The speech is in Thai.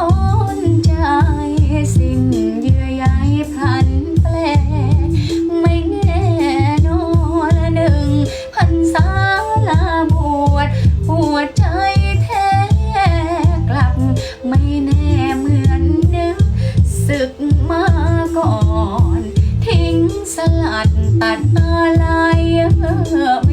อนใจสิ่งเยื่อใยพันแปล ไม่แน่นอนหนึ่งพันสาลาบวดหัวใจแท้กลับ ไม่แน่เหมือนนึกศึกมาก่อน ทิ้งสลัดตัดอะไรเ